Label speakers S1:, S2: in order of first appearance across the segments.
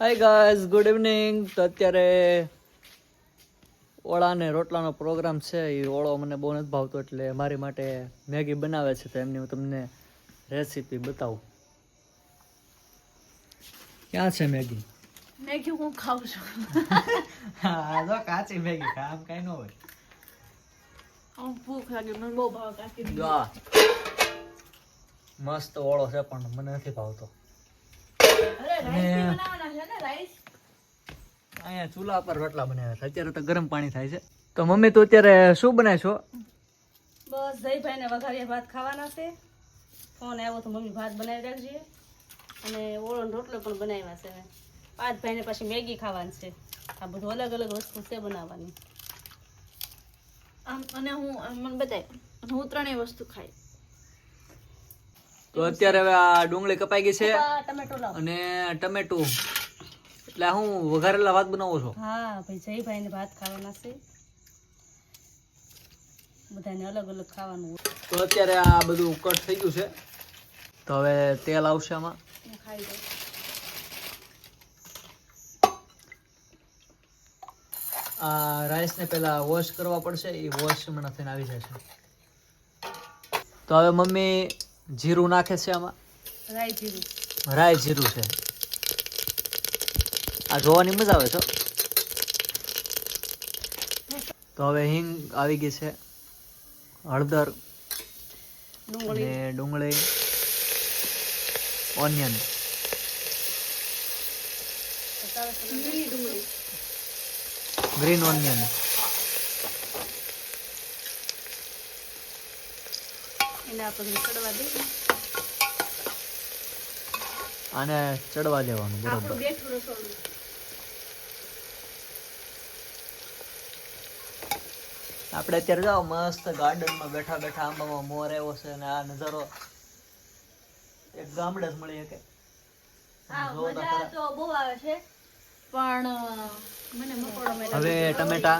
S1: Hi guys good evening તો અત્યારે ઓળા અને રોટલાનો પ્રોગ્રામ છે. એ ઓળો મને બહુ નથી ભાવતો એટલે મારી માટે મેગી બનાવે છે. તો એમની હું તમને રેસીપી બતાવું. ક્યાં છે મેગી?
S2: મેગી હું ખાઉં છું.
S1: હા જો કાચી મેગી કામ કઈ ન હોય.
S2: આમ ભૂખ લાગી. મને બહુ ભાવ કાકી
S1: મસ્ત ઓળો છે પણ મને નથી ભાવતો.
S2: અરે રાઈસ બનાવવાના છે ને રાઈસ
S1: અહીંયા ચૂલા પર રોટલા બનાવ્યા છે. અત્યારે તો ગરમ પાણી થાય છે. તો મમ્મી તું અત્યારે શું બનાવશો
S2: બસ જયભાઈને વઘારિયા ભાત ખાવાના છે. ફોન આવ્યો તો મમ્મી ભાત બનાવી રાખજે. અને ઓળો રોટલો પણ બનાવ્યા છે પાંચ ભાઈને પછી મેગી ખાવાની છે. આ બધું અલગ અલગ વસ્તુ છે બનાવવાની. આમ અને હું મને બતાય હું ત્રણેય વસ્તુ ખાઈ.
S1: તો અત્યારે હવે આ ડુંગળી કપાઈ ગઈ છે અને ટમેટું. એટલે હું વઘારેલા ભાત બનાવો છો.
S2: હા ભાઈ જયભાઈને ભાત ખાવાના છે. બધાને અલગ અલગ ખાવાનું
S1: તો અત્યારે આ બધું કટ થઈ ગયું છે. તો હવે તેલ આવશે આમાં.
S2: ખાઈ દઉં
S1: આ રાઈસને પહેલા વોશ કરવા પડશે. એ વોશ હમણાં થઈને આવી જશે તો હવે મમ્મી જીરું નાખે છે આમાં.
S2: રાઈ જીરું.
S1: રાઈ જીરું છે. આ જોવાની મજા આવે છે. તો હવે હિંગ આવી ગઈ છે. હળદર
S2: ડુંગળી.
S1: અને ડુંગળી. ઓનિયન. Green onion. આને ચડવા દેવાનું બરોબર.
S2: આપણું
S1: અત્યારે જાઓ મસ્ત ગાર્ડનમાં બેઠા બેઠા આંબામાં મોર આવ્યો છે અને આ નજારો એક ગામડે જ મળી શકે.
S2: હા
S1: જોવો તો
S2: મજા
S1: ખરા.
S2: તો બહુ આવે છે પણ અ, મને મકોડો મેળા.
S1: હવે ટમેટા.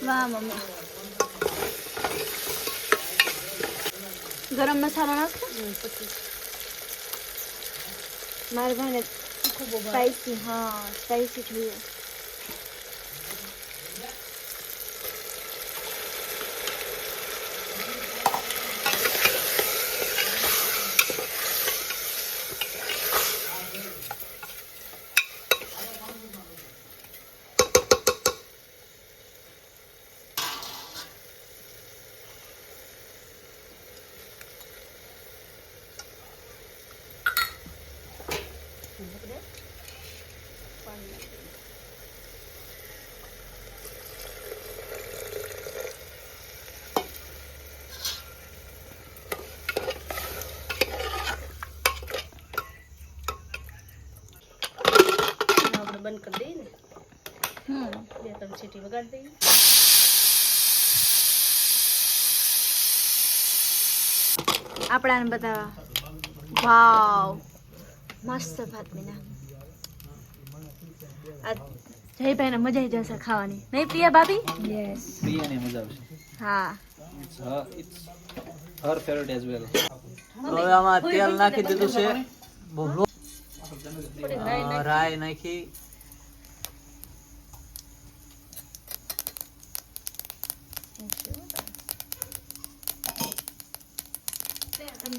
S2: વાહ મમ્મી. ગરમ મસાલો નાખો.
S3: મારા ભાઈને સ્પાઈસી હા સ્પાઈસી જોઈએ.
S2: આપણે બંધ કરી દઈએ ને બે ત્રણ સીટી વગાડી દઈએ
S3: આપણાને બતાવવા વાવ મસ્ત ભાત બન્યા. આ જયભાઈને મજા આવી જશે ખાવાની. નહીં પ્રિયા ભાભી? યસ
S1: પ્રિયાને મજા આવશે.
S3: હા.
S1: It's her favourite as well હવે આમાં તેલ નાખી દીધું છે. રાય નાખી.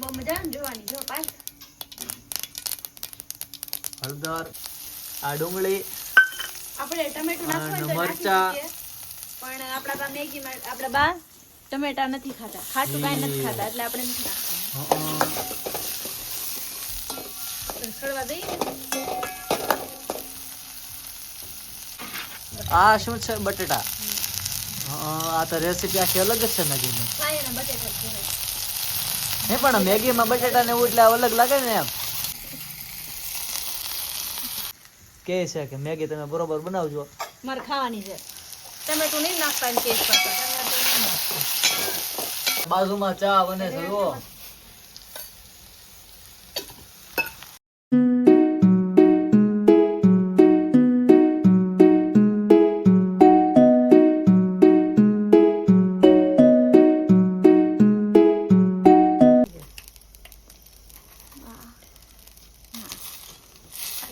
S3: બહુ મજા જોવાની જો પાછ
S1: હળદર આ ડુંગળી
S3: આપણે ટમેટું નાખવાનું
S1: મરચાં.
S3: પણ આપણા બા મેગીમાં આપણા બા ટમેટા નથી ખાતા. ખાટું કાંઈ નથી ખાતા એટલે આપણે નથી નાખવાનું.
S2: સળવા દઈએ.
S1: આ શું છે બટેટા? આ તો રેસીપી આખી અલગ જ છે મેગીની.
S3: પાયાના બટેટા કહેવાય
S1: હે પણ મેગીમાં બટેટા ને એવું એટલે અલગ લાગે ને એમ? કે છે કે મેગી તમે બરોબર બનાવજો.
S2: મારે ખાવાની છે. ટમેટું નહીં નાખતા એમ કે કરતા
S1: બાજુમાં ચા બને છે જુઓ.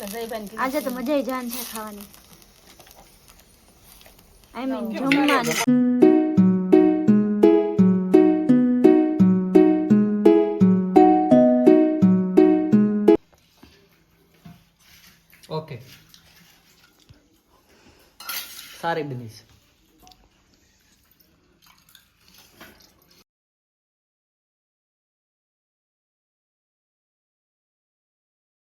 S3: આજે તો મજા જાન છે ખાવાની. આઈ મીન જમવાની.
S1: ઓકે. સારી બની છે